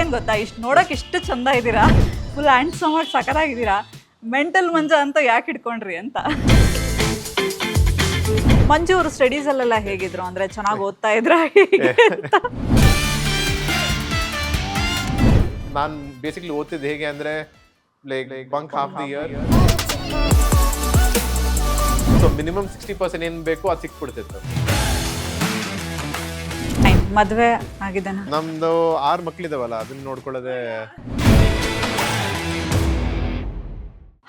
ಏನ್ ಗೊತ್ತಾ? ಇಷ್ಟು ನೋಡೋಕೆ ಇಷ್ಟು ಚಂದ ಇದ್ದೀರಾ? ಫುಲ್ ಹ್ಯಾಂಡ್ಸಮ್ ಆಗಿ ಸಕರಾಗಿದ್ದೀರಾ ಮೆಂಟಲ್ ಮಂಜ ಅಂತ ಯಾಕೆ ಇಟ್ಕೊಂಡ್ರಿ ಅಂತ? ಮಂಜು ಅವರು ಸ್ಟಡೀಸಲ್ಲೆಲ್ಲ ಹೇಗಿದ್ರು? ಅಂದ್ರೆ ಚೆನ್ನಾಗಿ ಓದ್ತಾ ಇದ್ರ ನಾನು ಬೇಸಿಕ್ಲಿ ಓದ್ತಿದ್ದು ಹೇಗೆ ಅಂದ್ರೆ like bunk half the year so minimum sixty percent ಏನು ಬೇಕು ಅದು ಸಿಕ್ಬಿಡ್ತಿತ್ತು. ಮದ್ವೆ ಆಗಿದ್ದಾನ? ನಮ್ದು ಆರು ಮಕ್ಳಿದಾವಲ್ಲ ಅದನ್ನ ನೋಡ್ಕೊಳ್ಳೋದೇ.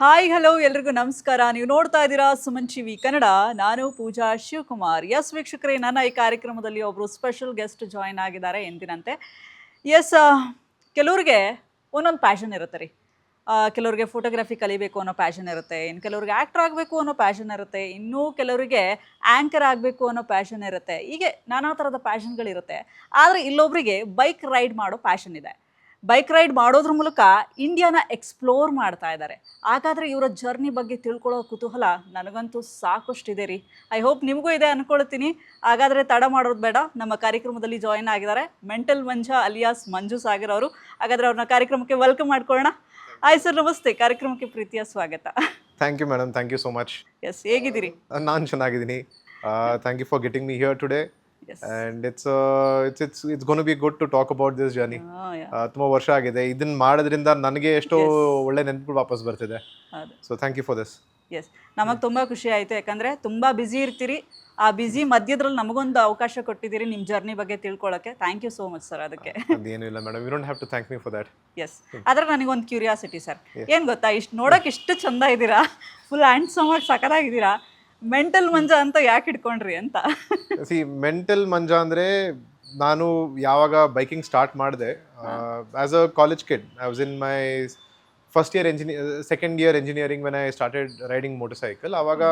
ಹಾಯ್ ಹಲೋ ಎಲ್ರಿಗೂ ನಮಸ್ಕಾರ. ನೀವು ನೋಡ್ತಾ ಇದ್ದೀರಾ ಸುಮನ್ ವಿ ಕನ್ನಡ. ನಾನು ಪೂಜಾ ಶಿವಕುಮಾರ್. ಎಸ್ ವೀಕ್ಷಕರೇ ನನ್ನ ಈ ಕಾರ್ಯಕ್ರಮದಲ್ಲಿ ಒಬ್ಬರು ಸ್ಪೆಷಲ್ ಗೆಸ್ಟ್ ಜಾಯಿನ್ ಆಗಿದ್ದಾರೆ ಎಂದಿನಂತೆ. ಎಸ್ ಕೆಲವ್ರಿಗೆ ಒಂದೊಂದು ಪ್ಯಾಷನ್ ಇರುತ್ತೆ ರೀ. ಕೆಲವ್ರಿಗೆ ಫೋಟೋಗ್ರಫಿ ಕಲಿಬೇಕು ಅನ್ನೋ ಪ್ಯಾಷನ್ ಇರುತ್ತೆ. ಇನ್ನು ಕೆಲವ್ರಿಗೆ ಆ್ಯಕ್ಟರ್ ಆಗಬೇಕು ಅನ್ನೋ ಪ್ಯಾಷನ್ ಇರುತ್ತೆ. ಇನ್ನೂ ಕೆಲವರಿಗೆ ಆ್ಯಂಕರ್ ಆಗಬೇಕು ಅನ್ನೋ ಪ್ಯಾಷನ್ ಇರುತ್ತೆ. ಹೀಗೆ ನಾನಾ ಥರದ ಪ್ಯಾಷನ್ಗಳಿರುತ್ತೆ ಆದರೆ ಇಲ್ಲೊಬ್ಬರಿಗೆ ಬೈಕ್ ರೈಡ್ ಮಾಡೋ ಪ್ಯಾಷನ್ ಇದೆ. ಬೈಕ್ ರೈಡ್ ಮಾಡೋದ್ರ ಮೂಲಕ ಇಂಡಿಯಾನ ಎಕ್ಸ್ಪ್ಲೋರ್ ಮಾಡ್ತಾ ಇದ್ದಾರೆ. ಹಾಗಾದರೆ ಇವರ ಜರ್ನಿ ಬಗ್ಗೆ ತಿಳ್ಕೊಳ್ಳೋ ಕುತೂಹಲ ನನಗಂತೂ ಸಾಕಷ್ಟಿದೆ ರೀ. ಐ ಹೋಪ್ ನಿಮಗೂ ಇದೆ ಅಂದ್ಕೊಳ್ತೀನಿ ಹಾಗಾದರೆ ತಡ ಮಾಡೋದು ಬೇಡ. ನಮ್ಮ ಕಾರ್ಯಕ್ರಮದಲ್ಲಿ ಜಾಯಿನ್ ಆಗಿದ್ದಾರೆ ಮೆಂಟಲ್ ಮಂಜಾ ಅಲಿಯಾಸ್ ಮಂಜು ಸಾಗರ್ ಅವರು. ಹಾಗಾದರೆ ಅವ್ರನ್ನ ಕಾರ್ಯಕ್ರಮಕ್ಕೆ ವೆಲ್ಕಮ್ ಮಾಡ್ಕೊಳ್ಳೋಣ. ಆಯ್ ಸರ್ ನಮಸ್ತೆ. ಕಾರ್ಯಕ್ರಮಕ್ಕೆ ಪ್ರೀತಿಯ ಸ್ವಾಗತ. Thank you madam thank you so much yes ಹೇಗಿದ್ದೀರಿ? ನಾನು ಚೆನ್ನಾಗಿದ್ದೀನಿ. Thank you for getting me here today and it's it's it's it's gonna be good to talk about this journey ತುಂಬಾ ವರ್ಷ ಆಗಿದೆ. ಇದನ್ನ ಮಾಡೋದ್ರಿಂದ ನನಗೆ ಎಷ್ಟೋ ಒಳ್ಳೆ ನೆನಪುಗಳು ವಾಪಸ್ ಬರ್ತಿದೆ. So thank you for this yes ನಮಗೆ ತುಂಬ ಖುಷಿ ಆಯಿತು. ಯಾಕಂದರೆ ತುಂಬ ಬ್ಯುಸಿ ಇರ್ತೀರಿ. ಆ ಬ್ಯುಸಿ ಮಧ್ಯದ್ರಲ್ಲಿ ನಮಗೊಂದು ಅವಕಾಶ ಕೊಟ್ಟಿದ್ದೀರಿ ನಿಮ್ಮ ಜರ್ನಿ ಬಗ್ಗೆ ತಿಳ್ಕೊಳ್ಳೋಕ್ಕೆ thank you so much sir ಅದಕ್ಕೆ. ಅದೇನೂ ಇಲ್ಲ madam you don't have to thank me for that yes ಆದರೆ ನನಗೊಂದು ಕ್ಯೂರಿಯಾಸಿಟಿ ಸರ್ ಏನು ಗೊತ್ತಾ? ಇಷ್ಟು ನೋಡೋಕೆ ಇಷ್ಟು ಚಂದ ಇದ್ದೀರಾ? ಫುಲ್ ಹ್ಯಾಂಡ್ಸಮ್ ಆಗಿ ಸಖತ್ತಾಗಿದ್ದೀರಾ? ಮೆಂಟಲ್ ಮಂಜ ಅಂತ ಯಾಕೆ ಇಟ್ಕೊಂಡ್ರಿ ಅಂತ? ಸಿ ಮೆಂಟಲ್ ಮಂಜ ಅಂದರೆ ನಾನು ಯಾವಾಗ ಬೈಕಿಂಗ್ ಸ್ಟಾರ್ಟ್ ಮಾಡಿದೆ as a college kid I was in my first year engineer second year engineering when I started riding motorcycle ಆವಾಗ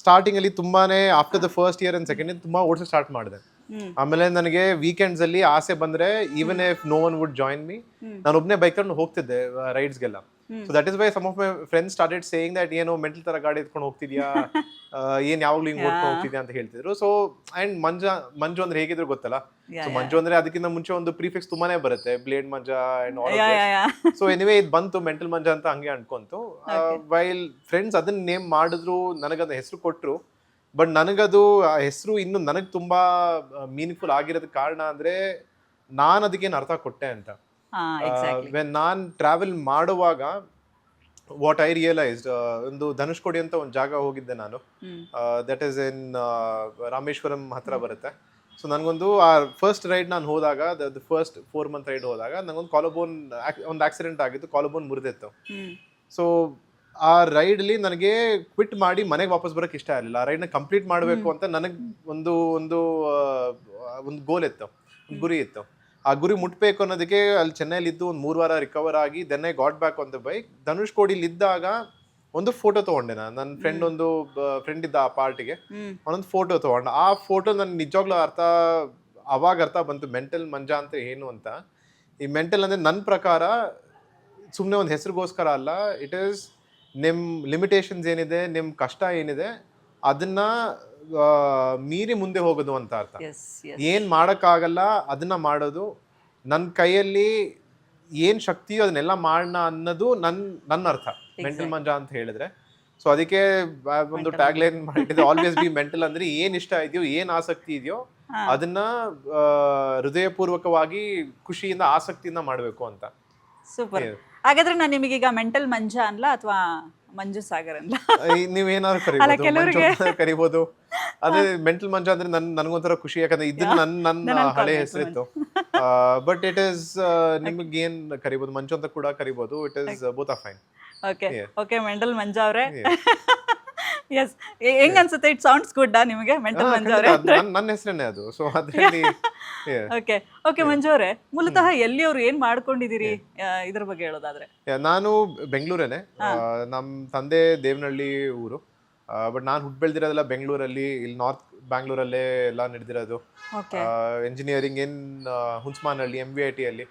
ಸ್ಟಾರ್ಟಿಂಗಲ್ಲಿ ತುಂಬಾ after the first year and second year ತುಂಬ ಓಡಿಸೋಕೆ ಸ್ಟಾರ್ಟ್ ಮಾಡಿದೆ. ಆಮೇಲೆ ನನಗೆ ವೀಕೆಂಡ್ಸ್ ಅಲ್ಲಿ ಆಸೆ ಬಂದ್ರೆ even if no one would join me ನಾನು ಒಬ್ಬನೇ ಬೈಕ್ ತಗೊಂಡು ಹೋಗ್ತಿದ್ದೆ ರೈಡ್ಸ್ಗೆಲ್ಲ so that is why some of my friends started saying that ಏನೋ ಮೆಂಟಲ್ ತರ ಗಾಡಿ ಎತ್ಕೊಂಡು ಹೋಗ್ತಿದ್ಯಾ? ಏನ್ ಯಾವಾಗ್ಲೂ ಹಿಂಗ್ ಓದ್ಕೊಂಡು ಹೋಗ್ತಿದ್ಯಾ? ಅಂತ ಹೇಳ್ತಿದ್ರು. ಸೊ ಅಂಡ್ ಮಂಜ ಮಂಜು ಅಂದ್ರೆ ಹೇಗಿದ್ರು ಗೊತ್ತಲ್ಲ? ಸೊ ಮಂಜು ಅಂದ್ರೆ ಅದಕ್ಕಿಂತ ಮುಂಚೆ ಒಂದು ಪ್ರಿಫಿಕ್ಸ್ ತುಂಬಾನೇ ಬರುತ್ತೆ. Blade Manja and all so anyway ಇದು ಬಂತು ಮೆಂಟಲ್ ಮಂಜ ಅಂತ ಹಂಗೆ ಅನ್ಕೊಂತು. ವೈಲ್ ಫ್ರೆಂಡ್ಸ್ ಅದನ್ನ ನೇಮ್ ಮಾಡಿದ್ರು ನನಗದ ಹೆಸರು ಕೊಟ್ರು. ಬಟ್ ನನಗದು ಆ ಹೆಸರು ಇನ್ನು ನನಗೆ ತುಂಬಾ ಮೀನಿಂಗ್ಫುಲ್ ಆಗಿರೋದಕ್ಕೆ ಕಾರಣ ಅಂದ್ರೆ ನಾನು ಅದಕ್ಕೇನು ಅರ್ಥ ಕೊಟ್ಟೆ ಅಂತ. ವೆನ್ ನಾನು ಟ್ರಾವೆಲ್ ಮಾಡುವಾಗ ವಾಟ್ ಐ ರಿಯಲೈಸ್ಡ್ ಒಂದು ಧನುಷ್ಕೋಡಿ ಅಂತ ಒಂದು ಜಾಗ ಹೋಗಿದ್ದೆ ನಾನು. ದಟ್ ಈಸ್ ಇನ್ ರಾಮೇಶ್ವರಂ ಹತ್ರ ಬರುತ್ತೆ. ಸೊ ನನಗೊಂದು ಆ ಫಸ್ಟ್ ರೈಡ್ ನಾನು ಹೋದಾಗ the first four month ride ಹೋದಾಗ ನನಗೊಂದು ಕಾಲೋಬೋನ್ ಒಂದು ಆಕ್ಸಿಡೆಂಟ್ ಆಗಿತ್ತು ಕಾಲೋಬೋನ್ ಮುರಿದಿತ್ತು. ಸೊ ಆ ರೈಡ್ಲಿ ನನಗೆ ಕ್ವಿಟ್ ಮಾಡಿ ಮನೆಗೆ ವಾಪಸ್ ಬರೋಕೆ ಇಷ್ಟ ಇರಲಿಲ್ಲ ಆ ರೈಡ್ನ ಕಂಪ್ಲೀಟ್ ಮಾಡಬೇಕು ಅಂತ ನನಗೆ ಒಂದು ಒಂದು ಒಂದು ಗೋಲ್ ಇತ್ತು. ಒಂದು ಗುರಿ ಇತ್ತು. ಆ ಗುರಿ ಮುಟ್ಬೇಕು ಅನ್ನೋದಕ್ಕೆ ಅಲ್ಲಿ ಚೆನ್ನೈಲಿ ಇದ್ದು ಒಂದು ಮೂರು ವಾರ ರಿಕವರ್ ಆಗಿ then I got back on the bike Dhanush ಕೋಡಿಲಿ ಇದ್ದಾಗ ಒಂದು ಫೋಟೋ ತಗೊಂಡೆ ನಾನು. ನನ್ನ ಫ್ರೆಂಡ್ ಒಂದು ಫ್ರೆಂಡ್ ಇದ್ದ ಆ ಪಾರ್ಟಿಗೆ ಒಂದೊಂದು ಫೋಟೋ ತಗೊಂಡ. ಆ ಫೋಟೋ ನನ್ನ ನಿಜವಾಗ್ಲೂ ಅರ್ಥ ಅವಾಗ ಅರ್ಥ ಬಂತು ಮೆಂಟಲ್ ಮಂಜ ಅಂತ ಏನು ಅಂತ. ಈ ಮೆಂಟಲ್ ಅಂದರೆ ನನ್ನ ಪ್ರಕಾರ ಸುಮ್ಮನೆ ಒಂದು ಹೆಸರಿಗೋಸ್ಕರ ಅಲ್ಲ ಇಟ್ ಈಸ್ ನಿಮ್ಮ ಲಿಮಿಟೇಷನ್ಸ್ ಏನಿದೆ ನಿಮ್ಮ ಕಷ್ಟ ಏನಿದೆ ಅದನ್ನ ಮೀರಿ ಮುಂದೆ ಹೋಗೋದು ಅಂತ ಅರ್ಥ. ಏನ್ ಮಾಡೋಕ್ಕಾಗಲ್ಲ ಅದನ್ನ ಮಾಡೋದು. ನನ್ನ ಕೈಯಲ್ಲಿ ಏನ್ ಶಕ್ತಿಯೋ ಅದನ್ನೆಲ್ಲ ಮಾಡೋಣ ಅನ್ನೋದು ನನ್ನ ನನ್ನ ಅರ್ಥ. ಮೆಂಟಲ್ ಮಂಜ ಅಂತ ಹೇಳಿದ್ರೆ. ಸೊ ಅದಕ್ಕೆ ಒಂದು ಟ್ಯಾಗ್ ಲೈನ್ ಮಾಡಿದ್ದೆ ಆಲ್ವೇಸ್ ಬಿ ಮೆಂಟಲ್ ಅಂದ್ರೆ ಏನ್ ಇಷ್ಟ ಇದೆಯೋ ಏನ್ ಆಸಕ್ತಿ ಇದೆಯೋ ಅದನ್ನ ಹೃದಯಪೂರ್ವಕವಾಗಿ ಖುಷಿಯಿಂದ ಆಸಕ್ತಿಯಿಂದ ಮಾಡಬೇಕು ಅಂತ. ಸೂಪರ್. ಹಾಗಾದ್ರೆ ನಾನು ನಿಮಗೀಗ ಮೆಂಟಲ್ ಮಂಜ ಅನ್ಲ ಅಥವಾ ಮಂಜು ಸಾಗರ್ ಅಂತ ನೀವು ನೀವೇನಾದ್ರು ಕರಿಬಹುದು ಕರಿಬೋದು? ಅದೇ ಮೆಂಟಲ್ ಮಂಜ ಅಂದ್ರೆ ನನ್ ನನಗೊಂಥರ ಖುಷಿ ಯಾಕಂದ್ರೆ ಇದನ್ನ ನನ್ನ ನನ್ನ ಹಳೆ ಹೆಸರಿತ್ತು. ಬಟ್ ಇಟ್ ಈಸ್ ನಿಮಗೆ ಏನ್ ಕರಿಬಹುದು ಮಂಜು ಅಂತ ಕೂಡ ಕರಿಬಹುದು it is both are fine okay. Okay mental Manja ಅವರೇ. ಎಸ್ ಹೆಂಗ್ ಅನ್ಸುತ್ತೆ? ಇಟ್ ಸೌಂಡ್ಸ್ ಗುಡ್ ನಿಮಗೆ? ಮೆಂಟಲ್ ಮಂಜು ಅವರೇ ನನ್ನ ಹೆಸರೇನೆ ಅದು. ಸೊ ಅದರಲ್ಲಿ. ಓಕೆ ಓಕೆ ಮಂಜು ಅವರೇ ಮೂಲತಃ ಎಲ್ಲಿ ಅವ್ರು ಏನ್ ಮಾಡ್ಕೊಂಡಿದ್ದೀರಿ? ಇದ್ರ ಬಗ್ಗೆ ಹೇಳೋದಾದ್ರೆ. ನಾನು ಬೆಂಗಳೂರೇನೆ. ನಮ್ಮ ತಂದೆ ದೇವನಹಳ್ಳಿ ಊರು. ಬಟ್ ನಾನು ಹುಟ್ಟು ಬೆಳೆದಿರೋದೆಲ್ಲ ಬೆಂಗಳೂರಲ್ಲಿ ಇಲ್ಲಿ ನಾರ್ತ್ ಬ್ಯಾಂಗ್ಳೂರಲ್ಲೇ ಎಲ್ಲ ನಡೆದಿರೋದು. Okay engineering in Hunsmanahalli M V I T ಅಲ್ಲಿ.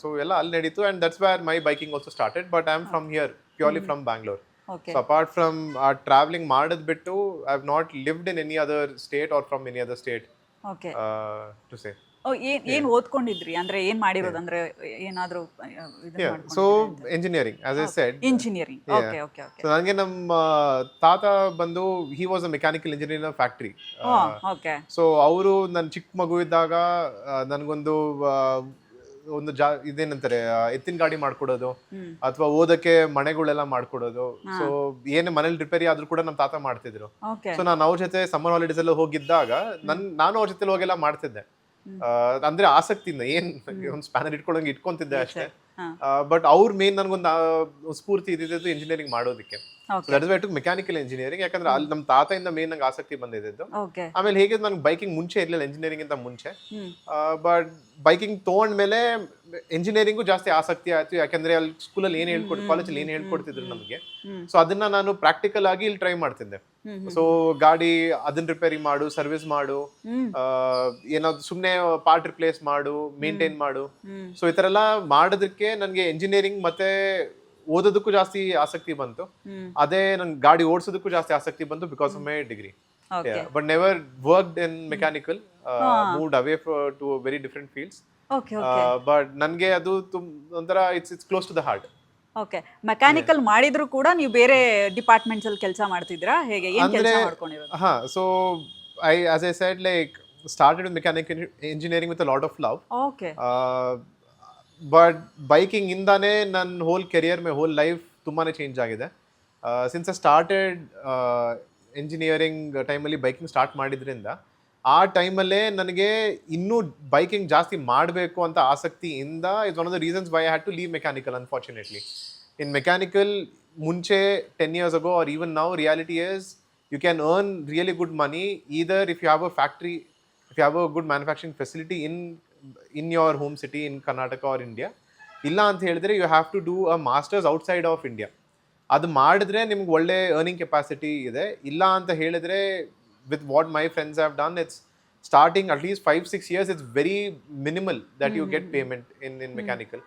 ಸೊ ಎಲ್ಲ ಅಲ್ಲಿ ನಡೀತು and that's where my biking also started but I am from here purely from Bangalore so apart from ಆ ಟ್ರಾವೆಲಿಂಗ್ ಮಾಡೋದು ಬಿಟ್ಟು I have not lived in any other state or from any other state okay to say ಏನ್ ಏನ್ ಓದ್ಕೊಂಡಿದ್ರಿ? ಅಂದ್ರೆ ಏನ್ ಮಾಡಿರೋದು? ಅಂದ್ರೆ ಏನಾದ್ರೂ so engineering as I said engineering okay okay okay so ನನಗೆ ನಮ್ಮ ತಾತ ಬಂದು he was a mechanical engineer factory okay so ಅವರು ನನ್ನ ಚಿಕ್ಕ ಮಗು ಇದ್ದಾಗ ಆ, ನನಗೊಂದು ಆ, ಒಂದು ಜಾ ಇದೇನಂತಾರೆ ಎತ್ತಿನ ಗಾಡಿ ಮಾಡ್ಕೊಡೋದು ಅಥವಾ ಓದಕ್ಕೆ ಮನೆಗಳೆಲ್ಲ ಮಾಡ್ಕೊಡೋದು. ಸೊ ಏನೇ ಮನೇಲಿ ರಿಪೇರಿ ಆದ್ರೂ ಕೂಡ ನಮ್ಮ ತಾತ ಮಾಡ್ತಿದ್ರು. ಸೊ ನಾನು ಅವ್ರ ಜೊತೆ ಸಮ್ಮರ್ ಹಾಲಿಡೇಸ್ ಎಲ್ಲ ಹೋಗಿದ್ದಾಗ ನನ್ ನಾನು ಅವ್ರ ಜೊತೆ ಹೋಗೆಲ್ಲ ಮಾಡ್ತಿದ್ದೆ. ಅಂದ್ರೆ ಆಸಕ್ತಿಯಿಂದ ಏನ್ ಒಂದು ಸ್ಪ್ಯಾನರ್ ಇಟ್ಕೊಳಂಗೆ ಇಟ್ಕೊಂತಿದ್ದೆ ಅಷ್ಟೇ. ಬಟ್ ಅವ್ರ ಮೇನ್ ನನ್ಗೊಂದು ಸ್ಫೂರ್ತಿ ಇದ್ದಿದ್ದು ಇಂಜಿನಿಯರಿಂಗ್ ಮಾಡೋದಕ್ಕೆ. That is why to mechanical engineering ಯಾಕಂದ್ರೆ ಅಲ್ಲಿ ನಮ್ಮ ತಾತಯಿಂದ ಮೇನ್ ನಂಗೆ ಆಸಕ್ತಿ ಬಂದಿದ್ದು ಆಮೇಲೆ ಹೇಗೆ ನನಗೆ ಬೈಕಿಂಗ್ ಮುಂಚೆ ಇರಲಿಲ್ಲ ಇಂಜಿನಿಯರಿಂಗ್ ಅಂತ ಮುಂಚೆ. ಬಟ್ ಬೈಕಿಂಗ್ ತೊಗೊಂಡ್ಮೇಲೆ ಇಂಜಿನಿಯರಿಂಗು ಜಾಸ್ತಿ ಆಸಕ್ತಿ ಆಯ್ತು. ಯಾಕಂದ್ರೆ ಅಲ್ಲಿ ಸ್ಕೂಲಲ್ಲಿ ಏನ್ ಹೇಳ್ಕೊಡ್ ಕಾಲೇಜಲ್ಲಿ ಏನು ಹೇಳ್ಕೊಡ್ತಿದ್ರು ನಮಗೆ. ಸೊ ಅದನ್ನ ನಾನು ಪ್ರಾಕ್ಟಿಕಲ್ ಆಗಿ ಇಲ್ಲಿ ಟ್ರೈ ಮಾಡ್ತಿದ್ದೆ. ಸೊ ಗಾಡಿ ಅದನ್ನ ರಿಪೇರಿ ಮಾಡು ಸರ್ವಿಸ್ ಮಾಡು ಏನಾದ್ರು ಸುಮ್ಮನೆ ಪಾರ್ಟ್ ರಿಪ್ಲೇಸ್ ಮಾಡು ಮೇಂಟೈನ್ ಮಾಡು. ಸೊ ಈ ತರ ಎಲ್ಲ ಮಾಡೋದಕ್ಕೆ ನನಗೆ ಇಂಜಿನಿಯರಿಂಗ್ ಮತ್ತೆ ಓದೋದಕ್ಕೂ ಜಾಸ್ತಿ ಆಸಕ್ತಿ ಬಂತು. ಅದೇ ನನ್ ಗಾಡಿ ಓಡಿಸೋದಕ್ಕೂ ಜಾಸ್ತಿ ಆಸಕ್ತಿ ಬಂತು because of my degree but never worked in mechanical moved away to very different fields but ನನಗೆ ಅದು ಒಂಥರ it's it's close to the heart okay mechanical ಮಾಡಿದ್ರು ಕೂಡ ನೀವು ಬೇರೆ ಡಿಪಾರ್ಟ್ಮೆಂಟ್ಸ್ ಅಲ್ಲಿ ಕೆಲಸ ಮಾಡ್ತಿದ್ರಾ ಹೇಗೆ ಏನು ಕೆಲಸ ಮಾಡ್ಕೊಂಡಿರೋದು? ಹಾ so I as I said like started engineering with lot of love okay but biking ಇಂದಾನೇ ನನ್ನ whole career my whole life ತುಂಬಾ ಚೇಂಜ್ ಆಗಿದೆ. ಸಿನ್ಸ್ ಅ ಸ್ಟಾರ್ಟೆಡ್ ಇಂಜಿನಿಯರಿಂಗ್ ಟೈಮಲ್ಲಿ ಬೈಕಿಂಗ್ ಸ್ಟಾರ್ಟ್ ಮಾಡಿದ್ರಿಂದ, ಆ ಟೈಮಲ್ಲೇ ನನಗೆ ಇನ್ನೂ ಬೈಕಿಂಗ್ ಜಾಸ್ತಿ ಮಾಡಬೇಕು ಅಂತ ಆಸಕ್ತಿಯಿಂದ is one of the reasons why had to leave mechanical unfortunately in mechanical ಮುಂಚೆ ten years ago or even now reality is you can earn really good money either if you have a factory if you have a good manufacturing facility in in your home city in Karnataka or India ಇಲ್ಲ ಅಂತ ಹೇಳಿದ್ರೆ you have to do a masters outside of India ಅದು ಮಾಡಿದ್ರೆ ನಿಮ್ಗೆ ಒಳ್ಳೆ earning capacity ಇದೆ ಇಲ್ಲ ಅಂತ ಹೇಳಿದ್ರೆ with what my friends have done it's starting at least five six years it's very minimal that you get payment in in mechanical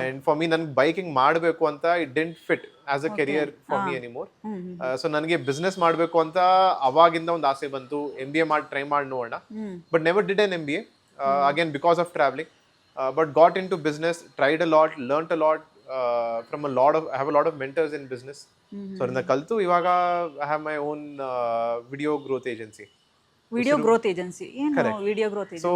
and for me ನನ್ಗೆ biking ಮಾಡಬೇಕು ಅಂತ it didn't fit as a career for me anymore more so ನನಗೆ business ಮಾಡಬೇಕು ಅಂತ ಅವಾಗಿಂದ ಒಂದು ಆಸೆ ಬಂತು ಎಂ ಬಿ ಎ ಮಾಡಿ ಟ್ರೈ ಮಾಡಿ ನೋಡೋಣ but never did an M B uh, again because of traveling. Uh, but got into business, tried a lot, learnt a lot uh, from a lot of. I have a lot of mentors in business. So in the kaltu, ivaga I have my own uh, video growth agency. Video growth agency ಏನು video growth So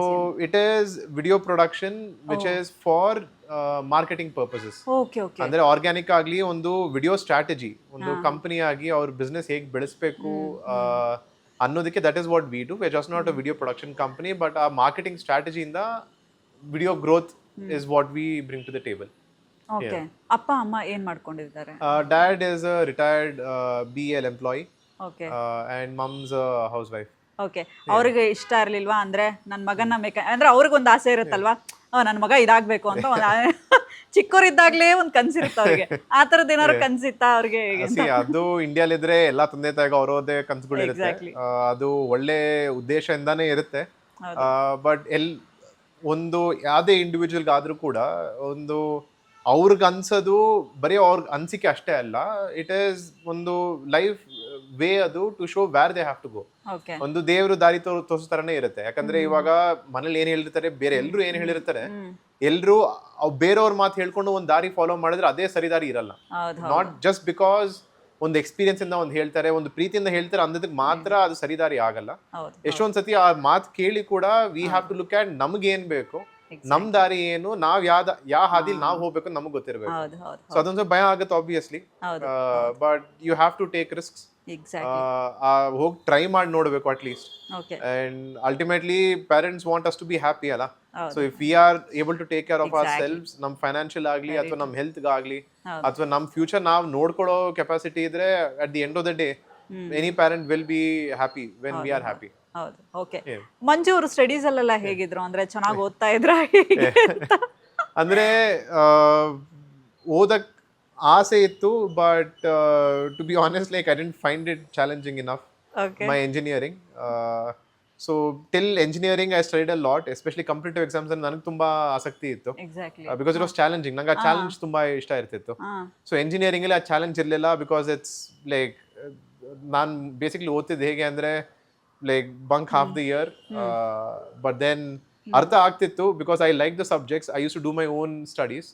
it is video production, which is for uh, marketing purposes. Okay okay ಅಂದ್ರೆ organic ಆಗಲಿ ಒಂದು video strategy ಒಂದು company ಆಗಿ ಅವ್ರ business ಹೇಗೆ ಬೆಳೆಸಬೇಕು ಅನ್ನೋದಕ್ಕೆ that is what we do we just not a video production company but ಆ marketing ಸ್ಟ್ರಾಟಜಿಯಿಂದ video growth is what we bring to the table okay ಅಪ್ಪ ಅಮ್ಮ ಏನ್ ಮಾಡ್ಕೊಂಡಿದ್ದಾರೆ? Dad is a retired B L employee okay and mum's housewife okay ಅವ್ರಿಗೆ ಇಷ್ಟ ಇರ್ಲಿಲ್ವಾ? ಅಂದ್ರೆ ನನ್ನ ಮಗನ ಮೇಕ ಅಂದ್ರೆ ಅವ್ರಿಗೊಂದು ಆಸೆ ಇರುತ್ತಲ್ವಾ? ನನ್ನ ಮಗ ಇದಾಗಬೇಕು ಅಂತ ಚಿಕ್ಕವರಿದ್ದಾಗ್ಲೇ ಒಂದ್ ಕನ್ಸಿರುತ್ತೆ ಅವ್ರಿಗೆ. ಆ ತರದ ಏನಾದ್ರು ಕನ್ಸಿತ್ತಾ ಅವ್ರಿಗೆ ಅದು ಅದು ಇಂಡಿಯಾಲಿದ್ರೆ ಎಲ್ಲಾ ತಂದೆ ತಾಯಿಗೆ ಅವರದೇ ಕನ್ಸುಗಳಿರುತ್ತೆ Exactly. ಅದು ಒಳ್ಳೆ ಉದ್ದೇಶದಿಂದಾನೇ ಇರುತ್ತೆ. ಬಟ್ ಎಲ್ ಒಂದು ಯಾವುದೇ ಇಂಡಿವಿಜುವಲ್ಗೆ ಆದ್ರೂ ಕೂಡ ಒಂದು ಅವ್ರಿಗೆ ಅನ್ಸೋದು ಬರೀ ಅವ್ರಿಗೆ ಅನ್ಸಿಕೆ ಅಷ್ಟೇ ಅಲ್ಲ ಇಟ್ ಈಸ್ ಒಂದು ಲೈಫ್ ವೇ ಅದು to show where they have to go okay ಒಂದು ದೇವರು ದಾರಿ ತೋ ತೋರಿಸೋ ತರನೇ ಇರುತ್ತೆ. ಯಾಕಂದ್ರೆ ಇವಾಗ ಮನೇಲಿ ಏನ್ ಹೇಳಿರ್ತಾರೆ ಬೇರೆ ಎಲ್ರು ಏನ್ ಹೇಳಿರ್ತಾರೆ ಎಲ್ರು ಅವ್ ಬೇರೆಯವ್ರ ಮಾತು ಹೇಳ್ಕೊಂಡು ಒಂದ್ ದಾರಿ ಫಾಲೋ ಮಾಡಿದ್ರೆ ಅದೇ ಸರಿ ದಾರಿ ಇರಲ್ಲ. ನಾಟ್ ಜಸ್ಟ್ ಬಿಕಾಸ್ ಒಂದು ಎಕ್ಸ್ಪೀರಿಯನ್ಸ್ ಇಂದ ಒಂದು ಹೇಳ್ತಾರೆ ಒಂದು ಪ್ರೀತಿಯಿಂದ ಹೇಳ್ತಾರೆ ಅಂದದಕ್ಕೆ ಮಾತ್ರ ಅದು ಸರಿದಾರಿ ಆಗಲ್ಲ. ಎಷ್ಟೊಂದ್ ಸತಿ ಆ ಮಾತು ಕೇಳಿ ಕೂಡ we have to look at ನಮ್ಗೆ ಏನ್ ಬೇಕು ನಮ್ ದಾರಿ ಏನು ನಾವ್ ಯಾವ್ದ ಯಾವ ಹಾದಿಲ್ ನಾವ್ ಹೋಗ್ಬೇಕು ನಮಗ್ ಗೊತ್ತಿರ್ಬೇಕು. ಸೊ ಅದೊಂದ್ ಸ್ವಲ್ಪ ಭಯ ಆಗುತ್ತೆ obviously but you have to take risks ಹೋಗಿ ಟ್ರೈ ಮಾಡಿ ನೋಡಬೇಕು at least and ultimately parents want us to be happy ಅಲ್ಲ. So if we are able to take care of ourselves ನಮ್ಮ ಫೈನಾನ್ಷಿಯಲ್ ಆಗಲಿ ಅಥವಾ ನಮ್ಮ ಹೆಲ್ತ್ ಆಗಲಿ ಹೌದು. ಅಥವಾ ನಮ್ಮ ಫ್ಯೂಚರ್ ನಾವು ನೋಡ್ಕೊಳ್ಳೋ ಕೆಪಾಸಿಟಿ ಇದ್ರೆ at the end of the day any parent will be happy when we are happy ಹೌದು. ಓಕೆ. ಮಂಜು ಅವರು ಸ್ಟಡೀಸ್ ಅಲ್ಲೆಲ್ಲ ಹೇಗಿದ್ರು? ಅಂದ್ರೆ ಚೆನ್ನಾಗಿ ಓದ್ತಾ ಇದ್ರ ಅಂದ್ರೆ ಓದಕ್ ಆಸೆ ಇತ್ತು but to be honest like I didn't find it challenging enough my engineering so till engineering I studied a lot especially lot, exams ಅಲ್ಲಿ ನನಗೆ ತುಂಬಾ ಆಸಕ್ತಿ ಇತ್ತು. ಬಿಕಾಸ್ ಇಟ್ ವಾಸ್ ಚಾಲೆಂಜಿಂಗ್ ನಂಗೆ ಆ ಚಾಲೆಂಜ್ ತುಂಬಾ ಇಷ್ಟ ಇರ್ತಿತ್ತು. ಸೊ ಎಂಜಿನಿಯರಿಂಗ್ ಅಲ್ಲಿ ಆ ಚಾಲೆಂಜ್ ಇರಲಿಲ್ಲ ಬಿಕಾಸ್ ಇಟ್ಸ್ ಲೈಕ್ ನಾನು ಬೇಸಿಕ್ಲಿ ಓದ್ತಿದ್ದು ಹೇಗೆ ಅಂದ್ರೆ like bunk half the year but then ಅರ್ಥ ಆಗ್ತಿತ್ತು because I like the subjects I use to do my own studies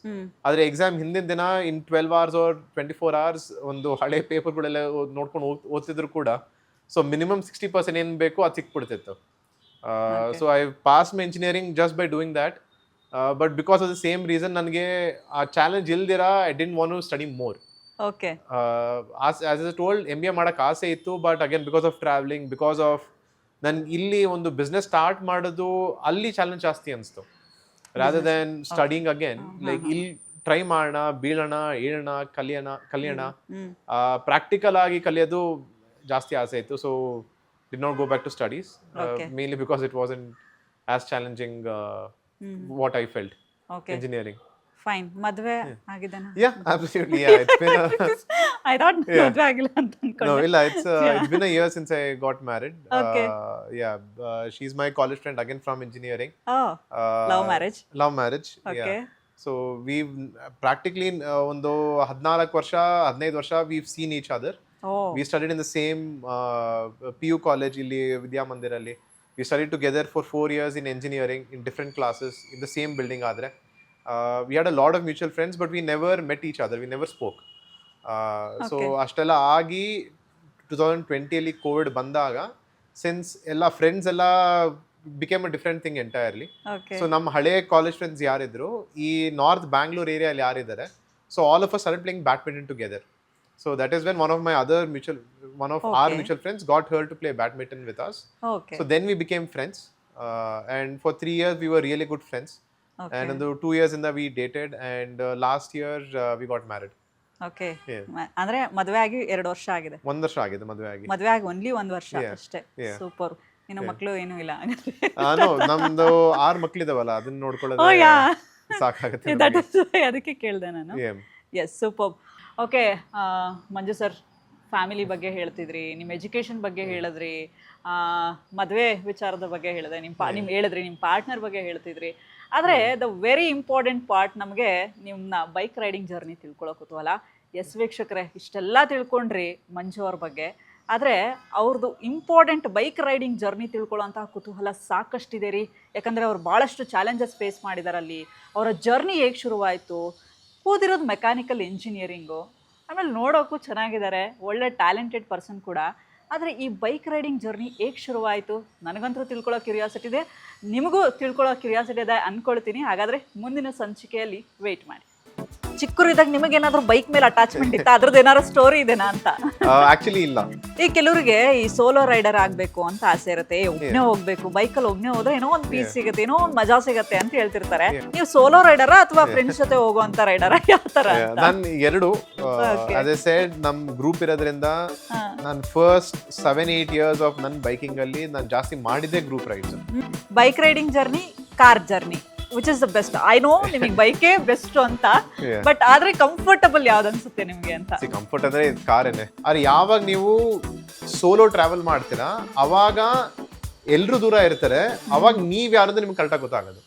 ಆದರೆ ಎಕ್ಸಾಮ್ ಹಿಂದಿನ ದಿನ in twelve hours or twenty four hours ಒಂದು ಹಳೆ ಪೇಪರ್ಗಳೆಲ್ಲ ನೋಡ್ಕೊಂಡು ಓದ್- ಓದ್ತಿದ್ರು ಕೂಡ. ಸೊ ಮಿನಿಮಮ್ ಸಿಕ್ಸ್ಟಿ ಪರ್ಸೆಂಟ್ ಏನು ಬೇಕು ಅದು ಸಿಕ್ಬಿಡ್ತಿತ್ತು. So I pass my engineering just by doing that but because of the same reason ನನಗೆ ಆ ಚಾಲೆಂಜ್ ಇಲ್ದಿರ I didn't want to study more okay as as I told M B A ಮಾಡೋಕ್ಕೆ ಆಸೆ ಇತ್ತು but again because of travelling because of ನನ್ಗೆ ಇಲ್ಲಿ ಒಂದು business start ಮಾಡೋದು ಅಲ್ಲಿ ಚಾಲೆಂಜ್ ಜಾಸ್ತಿ ಅನಿಸ್ತು. Rather than studying again like ಇಲ್ಲಿ ಟ್ರೈ ಮಾಡೋಣ ಬೀಳೋಣ ಏಳೋಣ ಕಲಿಯೋಣ ಕಲಿಯೋಣ ಪ್ರಾಕ್ಟಿಕಲ್ ಆಗಿ ಕಲಿಯೋದು ಜಾಸ್ತಿ ಆಸೆ ಇತ್ತು. So did not go back to studies. Mainly because it was in as challenging what I felt engineering fine ಮದುವೆ ಆಗಿದೆ yeah absolutely yeah it's been I thought Yeah. ಮದ್ವೆ ಆಗಿಲ್ಲ ಅಂತ No, ಅನ್ಕೊಂಡೆ Illa, it's uh, it's been a year since I got married. Okay. Uh, yeah, uh, she's my college friend again from engineering. ಓ Uh, love marriage Love marriage. Okay Yeah. So we've practically uh, ಒಂದು ಹದಿನಾಲ್ಕು ವರ್ಷ ಹದಿನೈದು ವರ್ಷ we've seen each other. O We studied in the same uh, PU college ಇಲ್ಲಿ ವಿದ್ಯಾಮಂದಿರಲ್ಲಿ. We studied together for four years in engineering in different classes in the same building ಆದ್ರೆ. Uh, we had a lot of mutual friends, but we never met each other. We never spoke. So ಅಷ್ಟೆಲ್ಲ ಆಗಿ two thousand ಟ್ವೆಂಟಿಯಲ್ಲಿ Covid ಬಂದಾಗ since ಎಲ್ಲ friends ಎಲ್ಲ became a different thing entirely so ನಮ್ಮ ಹಳೆ college friends ಯಾರಿದ್ರು ಈ north Bangalore ಏರಿಯಲ್ಲಿ ಯಾರಿದ್ದಾರೆ so all of us start playing badminton together so that is when one of my other mutual one of our. Mutual friends got her to play badminton with us so then we became friends and for three years we were really good friends and ಒಂದು two years ಇಂದ we dated and last year we got married okay. ಅಂದ್ರೆ ಮದ್ವೆ ಆಗಿ ಎರಡು ವರ್ಷ ಆಗಿದೆ. ಒಂದ್ ವರ್ಷ ಆಗಿದೆ ಮದುವೆ ಆಗಿ. ಮದ್ವೆ ಆಗಿ ಒನ್ಲಿ ಒಂದ್ ವರ್ಷ ಅಷ್ಟೇ. ಸೂಪರ್ ಇನ್ನು ಮಕ್ಕಳು ಏನೂ ಇಲ್ಲ ನಾನು ನಮ್ದು ಆರು ಮಕ್ಕಳಿದಾವಲ್ಲ ಅದನ್ನ ನೋಡ್ಕೊಳ್ಳೋದು ಯಾ ಸಾಕಾಗುತ್ತೆ ಅದಕ್ಕೆ ಕೇಳ್ದೆ ನಾನು. Yes super okay Manju sir family ಬಗ್ಗೆ ಹೇಳ್ತಿದ್ರಿ ನಿಮ್ಮ ಎಜುಕೇಶನ್ ಬಗ್ಗೆ ಹೇಳಿದ್ರಿ ಮದುವೆ ವಿಚಾರದ ಬಗ್ಗೆ ಹೇಳಿದೆ. ನಿಮ್ಮ ಪಾ ನಿಮ್ಮ ಹೇಳಿದ್ರಿ ನಿಮ್ಮ ಪಾರ್ಟ್ನರ್ ಬಗ್ಗೆ ಹೇಳ್ತಿದ್ರಿ. ಆದರೆ ದ ವೆರಿ ಇಂಪಾರ್ಟೆಂಟ್ ಪಾರ್ಟ್ ನಮಗೆ ನಿಮ್ಮನ್ನ ಬೈಕ್ ರೈಡಿಂಗ್ ಜರ್ನಿ ತಿಳ್ಕೊಳ್ಳೋ ಕುತೂಹಲ. ಎಸ್ ವೀಕ್ಷಕರೇ ಇಷ್ಟೆಲ್ಲ ತಿಳ್ಕೊಂಡ್ರಿ ಮಂಜು ಅವ್ರ ಬಗ್ಗೆ. ಆದರೆ ಅವ್ರದ್ದು ಇಂಪಾರ್ಟೆಂಟ್ ಬೈಕ್ ರೈಡಿಂಗ್ ಜರ್ನಿ ತಿಳ್ಕೊಳ್ಳೋಂತಹ ಕುತೂಹಲ ಸಾಕಷ್ಟಿದೆ ರೀ ಯಾಕಂದರೆ ಅವ್ರು ಭಾಳಷ್ಟು ಚಾಲೆಂಜಸ್ ಫೇಸ್ ಮಾಡಿದಾರಲ್ಲಿ. ಅವರ ಜರ್ನಿ ಹೇಗೆ ಶುರುವಾಯಿತು? ಕೂದಿರೋದು ಮೆಕ್ಯಾನಿಕಲ್ ಇಂಜಿನಿಯರಿಂಗು ಆಮೇಲೆ ನೋಡೋಕ್ಕೂ ಚೆನ್ನಾಗಿದ್ದಾರೆ ಒಳ್ಳೆ ಟ್ಯಾಲೆಂಟೆಡ್ ಪರ್ಸನ್ ಕೂಡ. ಆದರೆ ಈ ಬೈಕ್ ರೈಡಿಂಗ್ ಜರ್ನಿ ಹೇಗೆ ಶುರುವಾಯಿತು? ನನಗಂತೂ ತಿಳ್ಕೊಳ್ಳೋ ಕ್ಯೂರಿಯಾಸಿಟಿ ಇದೆ. ನಿಮಗೂ ತಿಳ್ಕೊಳ್ಳೋ ಕ್ಯೂರಿಯಾಸಿಟಿ ಇದೆ ಅಂದ್ಕೊಳ್ತೀನಿ ಹಾಗಾದರೆ ಮುಂದಿನ ಸಂಚಿಕೆಯಲ್ಲಿ ವೆಯ್ಟ್ ಮಾಡಿ. ಚಿಕ್ಕರಿದ್ದಾಗ ಏನಾದ್ರು ಬೈಕ್ ಮೇಲೆ ಅಟ್ಯಾಚ್ಮೆಂಟ್ ಇತ್ತಾ? ಅದ್ರದ್ದು ಏನಾದ್ರು ಸ್ಟೋರಿ ಇದೆನಾ ಅಂತ? ಆಕ್ಚುಲಿ ಇಲ್ಲ. ಈ ಕೆಲವರಿಗೆ ಈ ಸೋಲೋ ರೈಡರ್ ಆಗ್ಬೇಕು ಅಂತ ಆಸೆ ಇರುತ್ತೆ. ಒಬ್ನೇ ಹೋಗ್ಬೇಕು ಬೈಕಲ್ಲಿ ಒಬ್ನೇ ಹೋದ್ರೆ ಏನೋ ಒಂದು ಪೀಸ್ ಸಿಗುತ್ತೆ ಏನೋ ಒಂದು ಮಜಾ ಸಿಗುತ್ತೆ ಅಂತ ಹೇಳ್ತಿರ್ತಾರೆ. ನೀವು ಸೋಲೋ ರೈಡರ ಅಥವಾ ಫ್ರೆಂಡ್ಸ್ ಜೊತೆ ಹೋಗುವಂತ ರೈಡರ ಯಾವ ತರ? ನಾನು ಎರಡು. ಅದೇ ಸೈಡ್ ನಮ್ ಗ್ರೂಪ್ ಇರೋದ್ರಿಂದ. ನಾನು first seven eight years of ನನ್ನ ಬೈಕಿಂಗ್ ಅಲ್ಲಿ ನಾನು ಜಾಸ್ತಿ ಮಾಡಿದ್ದೆ group rides bike riding journey car journey which is the best I know ನಿಮಗೆ ಬೈಕೇ ಬೆಸ್ಟ್ ಅಂತ Yeah. ಬಟ್ ಆದ್ರೆ ಕಂಫರ್ಟಬಲ್ ಯಾವ್ದು ಅನ್ಸುತ್ತೆ ನಿಮ್ಗೆ ಅಂತ? ಕಂಫರ್ಟ್ ಅಂದ್ರೆ ಕಾರೇನೆ. ಆದ್ರೆ ಯಾವಾಗ ನೀವು ಸೋಲೋ ಟ್ರಾವೆಲ್ ಮಾಡ್ತೀರಾ ಅವಾಗ ಎಲ್ರು ದೂರ ಇರ್ತಾರೆ ಅವಾಗ ನೀವ್ ಯಾರಂದ್ರೆ ನಿಮ್ಗೆ ಕರೆಕ್ಟಾಗಿ ಗೊತ್ತಾಗೋದು.